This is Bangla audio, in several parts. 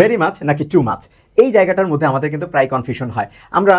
ভেরি মাছ নাকি টু মাছ এই জায়গাটার মধ্যে আমাদের কিন্তু প্রায় কনফিউশন হয়। আমরা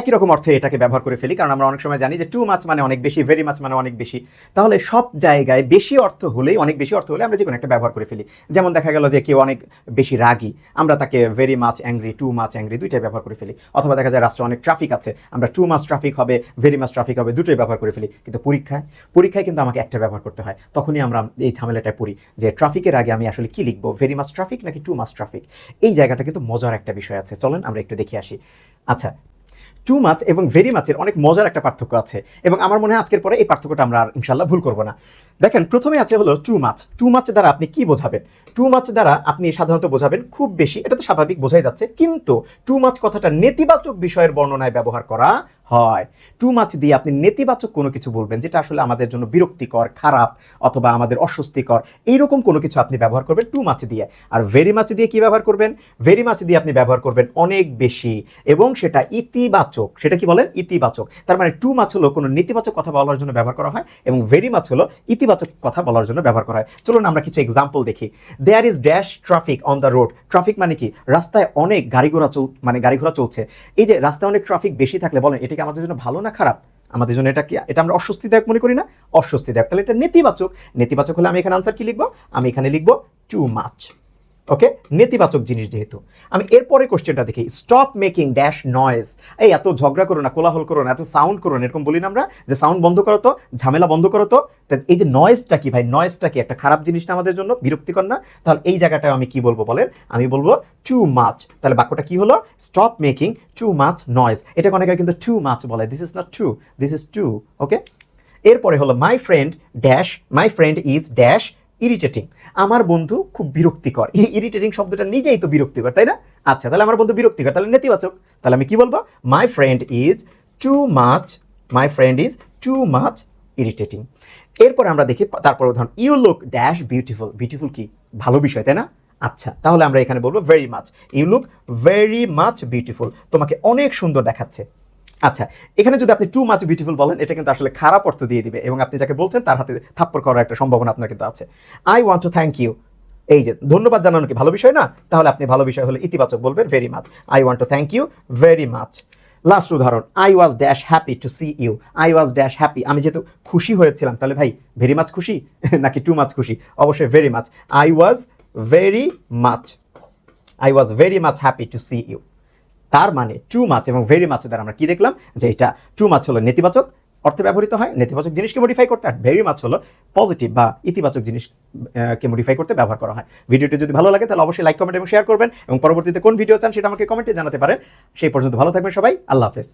একই রকম অর্থে এটাকে ব্যবহার করে ফেলি, কারণ আমরা অনেক সময় জানি যে টু মাছ মানে অনেক বেশি ভেরি মাছ মানে অনেক বেশি। তাহলে সব জায়গায় বেশি অর্থ হলেই, অনেক বেশি অর্থ হলে আমরা যে কোনো একটা ব্যবহার করে ফেলি। যেমন দেখা গেল যে কেউ অনেক বেশি রাগী, আমরা তাকে very much angry too much angry দুইটাই ব্যবহার করে ফেলি। অথবা দেখা যায় রাষ্ট্রে অনেক ট্রাফিক আছে, আমরা টু মাছ ট্রাফিক হবে ভেরি মাছ ট্রাফিক হবে দুটোই ব্যবহার করে ফেলি। কিন্তু পরীক্ষায় পরীক্ষায় কিন্তু আমাকে একটা ব্যবহার করতে হয়। তখনই আমরা এই ঝামেলাটায় পড়ি যে ট্রাফিকের আগে আমি আসলে কি লিখব ভেরি মাছ ট্রাফিক নাকি টু মাছ ট্রাফিক এই জায়গাটা কিন্তু মজার একটা বিষয় আছে। চলেন আমরা একটু দেখে আসি। আচ্ছা টু মাছ এবং ভেরি মাছের অনেক মজার একটা পার্থক্য আছে। এবং আমার মনে হয় আজকের পরে এই পার্থক্যটা আমরা আর ইনশাল্লাহ ভুল করব না। দেখেন, প্রথমে আছে হলো টু মাছ টু মাছ দ্বারা আপনি কি বোঝাবেন? টু মাছ দ্বারা আপনি সাধারণত বোঝাবেন খুব বেশি, এটা তো স্বাভাবিক বোঝাই যাচ্ছে। কিন্তু টু মাছ কথাটা নেতিবাচক বিষয়ের বর্ণনায় ব্যবহার করা হয়। টু মাছ দিয়ে আপনি নেতিবাচক কোনো কিছু বলবেন যেটা আসলে আমাদের জন্য বিরক্তিকর, খারাপ অথবা আমাদের অস্বস্তিকর, এইরকম কোনো কিছু আপনি ব্যবহার করবেন টু মাছ দিয়ে। আর ভেরি মাছ দিয়ে কি ব্যবহার করবেন? ভেরি মাছ দিয়ে আপনি ব্যবহার করবেন অনেক বেশি এবং সেটা ইতিবাচক। সেটা কি বলেন? ইতিবাচক। তার মানে টু মাছ হলো কোনো নেতিবাচক কথা বলার জন্য ব্যবহার করা হয় এবং ভেরি মাছ হলো ইতিবাচক কথা বলার জন্য ব্যবহার করা হয়। চলুন আমরা কিছু এক্সাম্পল দেখি। There is dash traffic on the road traffic মানে কি? রাস্তায় অনেক গাড়ি ঘোড়া চল মানে গাড়ি ঘোড়া চলছে। এই যে রাস্তায় অনেক ট্রাফিক বেশি থাকলে বলেন, এটা কি আমাদের জন্য ভালো না খারাপ? আমাদের জন্য এটা কি? এটা আমরা অস্বস্তিদায়ক মনে করি না? অস্বস্তিদায়ক। তাহলে এটা নেতিবাচক। নেতিবাচক হলে আমি এখানে আনসার কি লিখব? আমি এখানে লিখব টু মাচ ওকে নেতিবাচক জিনিস যেহেতু। আমি এরপরে কোশ্চেনটা দেখি। স্টপ মেকিং ড্যাশ নয়েজ এই এত ঝগড়া করো না, কোলাহল করো না, এত সাউন্ড করো না, এরকম বলি না আমরা, যে সাউন্ড বন্ধ করো তো, ঝামেলা বন্ধ করো তো। এই যে নয়েজটা কি ভাই? নয়েজটা কি? একটা খারাপ জিনিস না আমাদের জন্য? বিরক্তিকর না? তাহলে এই জায়গাটায় আমি কি বলব বলেন? আমি বলব টু মাছ তাহলে বাক্যটা কি হলো? Stop making too much noise এটা অনেকে কিন্তু টু মাছ বলে। This is not to this is too okay এরপরে হলো my friend dash my friend is dash irritating আমার বন্ধু খুব বিরক্তিকর। এই ইরিটেটিং শব্দটা নিজেই তো বিরক্তিকর, তাই না? আচ্ছা তাহলে আমার বন্ধু বিরক্তিকর, তাহলে নেতিবাচক। তাহলে আমি কি বলব? My friend is too much my friend is too much irritating এরপর আমরা দেখি, তারপর উদাহরণ you look dash beautiful beautiful কি? ভালো বিষয়, তাই না? আচ্ছা তাহলে আমরা এখানে বলব very much you look very much beautiful তোমাকে অনেক সুন্দর দেখাচ্ছে। আচ্ছা এখানে যদি আপনি টু মাচ বিউটিফুল বলেন, এটা কিন্তু আসলে খারাপ অর্থ দিয়ে দিবে এবং আপনি যাকে বলছেন তার হাতে থাপ্পড় করার একটা সম্ভাবনা আপনার কিন্তু আছে। I want to thank you এই যে, ধন্যবাদ জানানো কি ভালো বিষয় না? তাহলে আপনি ভালো বিষয় হলে ইতিবাচক বলবেন very much I want to thank you very much last উদাহরণ I was dash happy to see you I was dash happy আমি যেহেতু খুশি হয়েছিলাম, তাহলে ভাই ভেরি মাচ খুশি? নাকি টু মাচ খুশি? অবশ্যই very much I was very much I was very much happy to see you তার মানে টু মাছ এবং ভেরি মাছ দ্বারা আমরা কি দেখলাম? যে এটা টু মাছ হলো নেতিবাচক অর্থে ব্যবহৃত হয়, নেতিবাচক জিনিসকে মডিফাই করতে আর ভেরি মাছ হলো পজিটিভ বা ইতিবাচক জিনিসকে মডিফাই করতে ব্যবহার করা হয়। ভিডিওটি যদি ভালো লাগে তাহলে অবশ্যই লাইক কমেন্ট এবং শেয়ার করবেন এবং পরবর্তীতে কোন ভিডিও চান সেটা আমাকে কমেন্টে জানাতে পারেন। সেই পর্যন্ত ভালো থাকবেন সবাই, আল্লাহ হাফেজ।